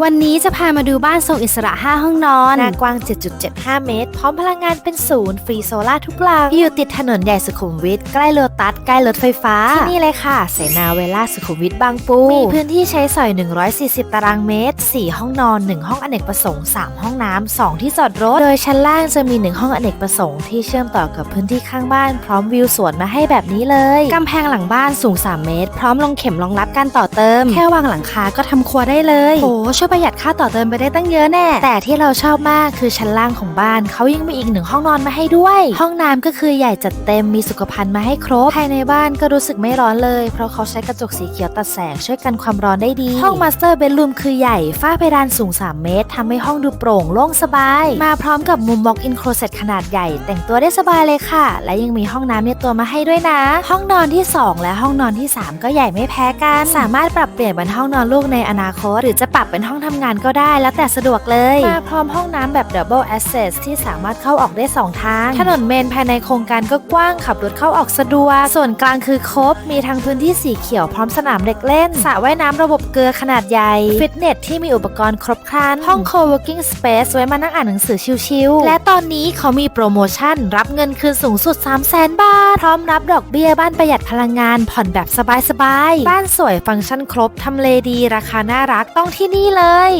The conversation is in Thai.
วันนี้จะพามาดูบ้านทรงอิสระ 5 ห้องนอน หน้ากว้าง 7.75 เมตร พร้อมพลังงานเป็นศูนย์ ฟรีโซล่าร์ทุกหลังอยู่ติดถนนใหญ่สุขุมวิท ใกล้โลตัส ใกล้รถไฟฟ้า ที่นี่เลยค่ะ เสนาเวล่าสุขุมวิทบางปู มีพื้นที่ใช้สอย 140 ตารางเมตร 4 ห้องนอน 1 ห้องอเนกประสงค์ 3 ห้องน้ำ 2 ที่จอดรถ โดยชั้นล่างจะมี 1 ห้องอเนกประสงค์ที่เชื่อมต่อกับพื้นที่ข้างบ้าน พร้อมวิวสวนมาให้แบบนี้เลยกำแพงหลังบ้านสูง 3 เมตร พร้อมลงเข็มรองรับการต่อเติม แค่วางหลังคาก็ทำครัวได้เลยโอ้ช่วยประหยัดค่าต่อเติมไปได้ตั้งเยอะแน่ แต่ที่เราชอบมากคือชั้นล่างของบ้านเขายังมีอีกหนึ่งห้องนอนมาให้ด้วย ห้องน้ำก็คือใหญ่จัดเต็มมีสุขภัณฑ์มาให้ครบภายในบ้านก็รู้สึกไม่ร้อนเลย เพราะเขาใช้กระจกสีเขียวตัดแสงช่วยกันความร้อนได้ดี ห้องมาสเตอร์เบดรูมคือใหญ่ฝ้าเพดานสูง 3 เมตรทำให้ห้องดูโปร่งโล่งสบาย มาพร้อมกับมุม walk in closet ขนาดใหญ่ แต่งตัวได้สบายเลยค่ะ และยังมีห้องน้ำในตัวมาให้ด้วยนะ ห้องนอนที่ 2 และห้องนอนที่ 3 ก็ใหญ่ไม่แพ้กัน สามารถปรับเปลี่ยนเป็นห้องนอนลูกในอนาคต หรือจะปรับเป็นห้อง้องทำงานก็ได้แล้วแต่สะดวกเลยมาพร้อมห้องน้ำแบบ double access ที่สามารถเข้าออกได้ 2 ทาง ถนนเมนภายในโครงการก็กว้างขับรถเข้าออกสะดวก ส่วนกลางคือครบ มีทั้งพื้นที่สีเขียวพร้อมสนามเด็กเล่นสระว่ายน้ำระบบเกลือขนาดใหญ่ ฟิตเนสที่มีอุปกรณ์ครบครัน ห้อง co-working space ไว้มานั่งอ่านหนังสือชิลๆ และตอนนี้เขามีโปรโมชั่น รับเงินคืนสูงสุด 3 0 0 0 0 0 บาท พร้อมรับดอกเบี้ยบ้านประหยัดพลังงาน ผ่อนแบบสบายๆ บ้านสวยฟังก์ชันครบทำเลดี ราคาน่ารักต้องที่นี่เลเลย